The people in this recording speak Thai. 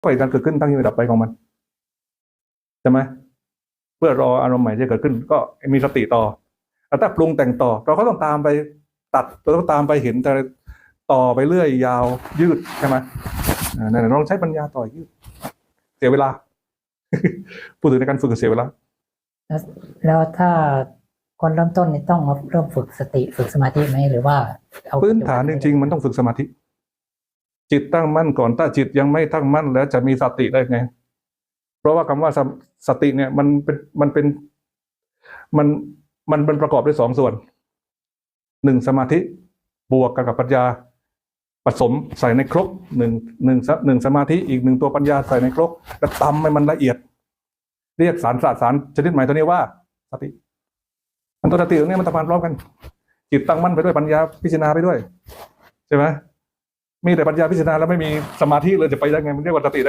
ก็เหตุการณ์เกิดขึ้นตั้งอยู่ดับไปของมันใช่ไหมเพื่อรออารมณ์ใหม่ที่เกิดขึ้น ก็มีสติต่อแต่ถ้าปรุงแต่งต่อ เราก็ต้องตามไปตัดเราต้องตามไปเห็นแต่ต่อไปเรื่อยยาวยืดใช่ไหมอ่านั่นนะลองใช้ปัญญาต่อยืด เสียเวลาพูดถึงในการฝึกเสียเวลาแล้วแล้วถ้าคนเริ่มต้นนี่ต้องเริ่มฝึกสติฝึกสมาธิไหมหรือว่าเอาพื้นฐานจริงๆมันต้องฝึกสมาธิ จิตตั้งมั่นก่อน ถ้าจิตยังไม่ตั้งมั่นแล้วจะมีสติได้ไง เพราะว่าคำว่าสสติเนี่ยมันเป็นมันเป็นมันมันเป็นประกอบด้วยสองส่วนหนึ่งสมาธิบวกกันกับปัญญาผสมใส่ในครกหนึ่งหนึ่งหนึ่งสมาธิอีกหนึ่งตัวปัญญาใส่ในครกแล้วตำให้มันละเอียด เรียกสารสารสารชนิดใหม่ตัวนี้ว่าสติมันตัวสติตรงนี้มันตะพานพร้อมกัน จิตตั้งมั่นไปด้วยปัญญาพิจารณาไปด้วย ใช่ไหม มีแต่ปัญญาพิจารณาแล้วไม่มีสมาธิเลยจะไปได้ไงมันเรียกว่าสติได้ไง